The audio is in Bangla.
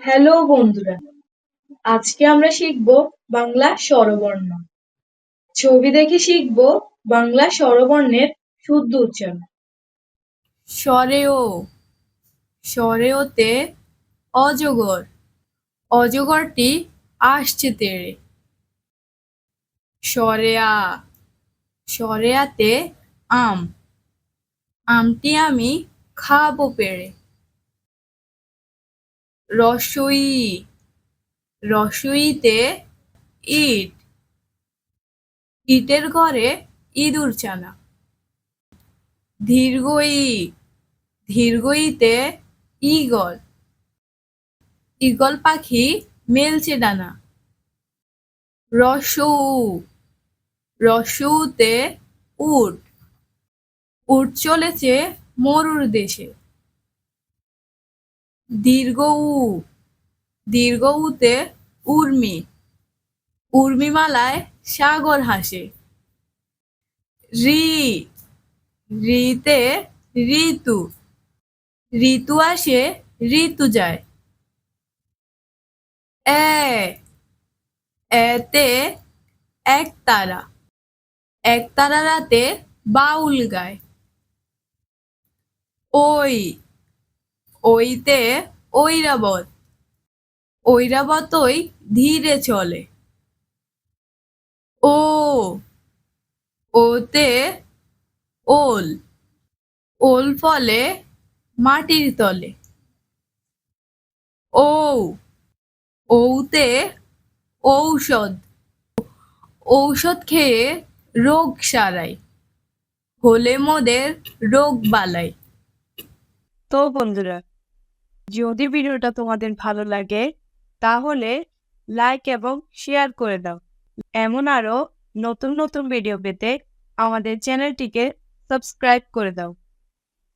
হ্যালো বন্ধুরা। আজকে আমরা শিখব বাংলা স্বরবর্ণ। ছবি দেখে শিখব বাংলা স্বরবর্ণের শুদ্ধ উচ্চারণ। স্বরেও। স্বরেওতে অজগর। অজগরটি আসছে তেড়ে সরেয়া সরেয়াতে আম। আমটি আমি খাব পেড়ে। রসই, রসইতে ইট। ইটের ঘরে ইঁদুর চানা। দীর্ঘই দীর্ঘইতে ঈগল। ঈগল পাখি মেলছে ডানা। রসউ, রসউতে উট। উট চলেছে মরুর দেশে। দীর্ঘ উ, দীর্ঘ উতে উর্মি, উর্মিমালায় সাগর হাসে। রি, রিতে ঋতু ঋতু আসে ঋতু যায়। এ, এতে এক তারা এক তারা রাতে বাউল গায়। ওই, ওইতে ঐরাবত। ঐরাবতই ধীরে চলে। ও, ওতে ওল। ওল ফলে মাটির তলে। ও ওতে ঔষধ। ঔষধ খেয়ে রোগ সারাই হলে মোদের রোগ বালাই তো বন্ধুরা, যদি ভিডিওটা তোমাদের ভালো লাগে, তাহলে লাইক এবং শেয়ার করে দাও। এমন আরও নতুন নতুন ভিডিও পেতে আমাদের চ্যানেলটিকে সাবস্ক্রাইব করে দাও।